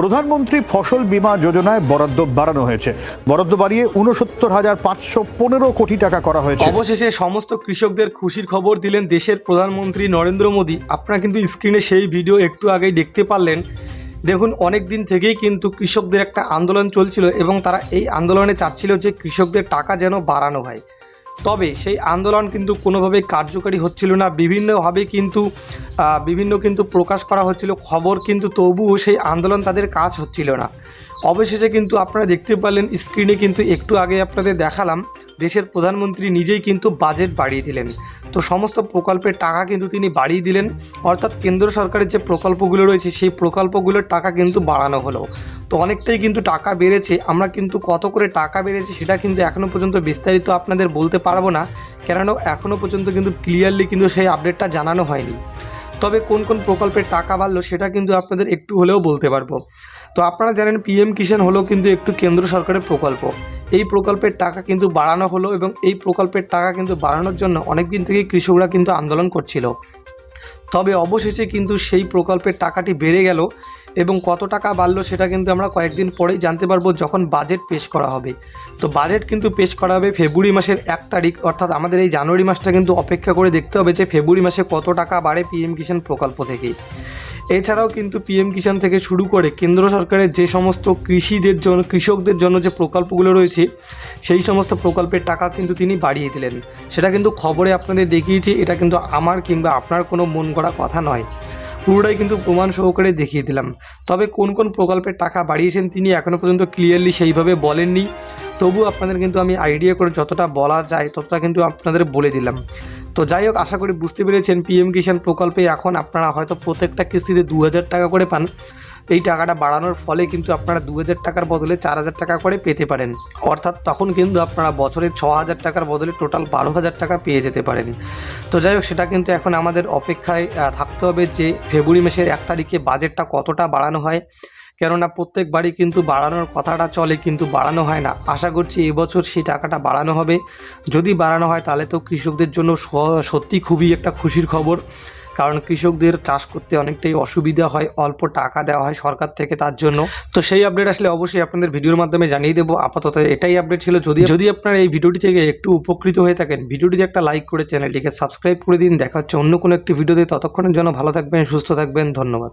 প্রধানমন্ত্রী ফসল বীমা যোজনায় বরাদ্দ বাড়ানো হয়েছে। বরাদ্দ বাড়িয়ে উনসত্তর হাজার পাঁচশো পনেরো কোটি টাকা করা হয়েছে। অবশেষে সমস্ত কৃষকদের খুশির খবর দিলেন দেশের প্রধানমন্ত্রী নরেন্দ্র মোদী। আপনারা কিন্তু স্ক্রিনে সেই ভিডিও একটু আগেই দেখতে পারলেন। দেখুন, অনেক দিন থেকেই কিন্তু কৃষকদের একটা আন্দোলন চলছিল এবং তারা এই আন্দোলনে চাচ্ছিল যে কৃষকদের টাকা যেন বাড়ানো হয়। তবে সেই আন্দোলন কিন্তু কোনোভাবেই কার্যকারী হচ্ছিল না। বিভিন্নভাবে কিন্তু বিভিন্ন কিন্তু প্রকাশ করা হচ্ছিল। খবর কিন্তু তবুও সেই আন্দোলন তাদের কাজ হচ্ছিল না। অবশেষে কিন্তু আপনারা দেখতে পারলেন স্ক্রিনে কিন্তু একটু আগে আপনাদের দেখালাম, দেশের প্রধানমন্ত্রী নিজেই কিন্তু বাজেট বাড়িয়ে দিলেন। তো সমস্ত প্রকল্পের টাকা কিন্তু তিনি বাড়িয়ে দিলেন। অর্থাৎ কেন্দ্র সরকারের যে প্রকল্পগুলো রয়েছে, সেই প্রকল্পগুলোর টাকা কিন্তু বাড়ানো হলো। তো অনেকটাই কিন্তু টাকা বেড়েছে। আমরা কিন্তু কত করে টাকা বেড়েছে সেটা কিন্তু এখনও পর্যন্ত বিস্তারিত আপনাদের বলতে পারব না। কেননা এখনও পর্যন্ত কিন্তু ক্লিয়ারলি কিন্তু সেই আপডেটটা জানানো হয়নি। তবে কোন কোন প্রকল্পের টাকা বাড়লো সেটা কিন্তু আপনাদের একটু হলেও বলতে পারব। তো আপনারা জানেন পিএম কিষাণ হলো কিন্তু একটু কেন্দ্র সরকারের প্রকল্প। এই প্রকল্পের টাকা কিন্তু বাড়ানো হলো এবং এই প্রকল্পের টাকা কিন্তু বাড়ানোর জন্য অনেক দিন থেকেই কৃষকরা কিন্তু আন্দোলন করছিল। তবে অবশেষে কিন্তু সেই প্রকল্পের টাকাটি বেড়ে গেল। এবং কত টাকা বাড়লো সেটা কিন্তু আমরা কয়েকদিন পরেই জানতে পারব যখন বাজেট পেশ করা হবে। তো বাজেট কিন্তু পেশ করা হবে ফেব্রুয়ারি মাসের এক তারিখ, অর্থাৎ আমাদের এই জানুয়ারি মাসটা কিন্তু অপেক্ষা করে দেখতে হবে যে ফেব্রুয়ারি মাসে কত টাকা বাড়ে পিএম কিষাণ প্রকল্প থেকে। এছাড়াও কিন্তু পিএম কিষাণ থেকে শুরু করে কেন্দ্র সরকারের যে সমস্ত কৃষিদের জন্য কৃষকদের জন্য যে প্রকল্পগুলো রয়েছে, সেই সমস্ত প্রকল্পের টাকা কিন্তু তিনি বাড়িয়ে দিলেন। সেটা কিন্তু খবরে আপনাদের দেখিয়েছি, এটা কিন্তু আমার কিংবা আপনার কোনো মন করা কথা নয়। পুরোটাই কিন্তু প্রমাণ সহকারে দেখিয়ে দিলাম। তবে কোন কোন প্রকল্পের টাকা বাড়িয়েছেন তিনি এখনও পর্যন্ত ক্লিয়ারলি সেইভাবে বলেননি। তবু আপনাদের কিন্তু আমি আইডিয়া করে যতটা বলা যায় ততটা কিন্তু আপনাদের বলে দিলাম। তো যাই হোক, আশা করি বুঝতে পেরেছেন পিএম কিষাণ প্রকল্পে এখন আপনারা হয়তো প্রত্যেকটা কিস্তিতে দু হাজার টাকা করে পান। এই টাকাটা বাড়ানোর ফলে কিন্তু আপনারা দু হাজার টাকার বদলে চার হাজার টাকা করে পেতে পারেন। অর্থাৎ তখন কিন্তু আপনারা বছরে ছ হাজার টাকার বদলে টোটাল বারো হাজার টাকা পেয়ে যেতে পারেন। তো যাই হোক, সেটা কিন্তু এখন আমাদের অপেক্ষায় থাকতে হবে যে ফেব্রুয়ারি মাসের এক তারিখে বাজেটটা কতটা বাড়ানো হয়। কেননা প্রত্যেক বাড়ি কিন্তু বাড়ানোর কথাটা চলে, কিন্তু বাড়ানো হয় না। আশা করছি এবছর সেই টাকাটা বাড়ানো হবে। যদি বাড়ানো হয়, তাহলে তো কৃষকদের জন্য সত্যি খুবই একটা খুশির খবর। কারণ কৃষকদের চাষ করতে অনেকটাই অসুবিধা হয়, অল্প টাকা দেওয়া হয় সরকার থেকে তার জন্য। তো সেই আপডেট আসলে অবশ্যই আপনাদের ভিডিওর মাধ্যমে জানিয়ে দেবো। আপাতত এটাই আপডেট ছিল। যদি যদি আপনার এই ভিডিওটি থেকে একটু উপকৃত হয়ে থাকেন, ভিডিওটিতে একটা লাইক করে চ্যানেলটিকে সাবস্ক্রাইব করে দিন। দেখা হচ্ছে অন্য কোনো একটি ভিডিওতে। ততক্ষণের জন্য ভালো থাকবেন, সুস্থ থাকবেন। ধন্যবাদ।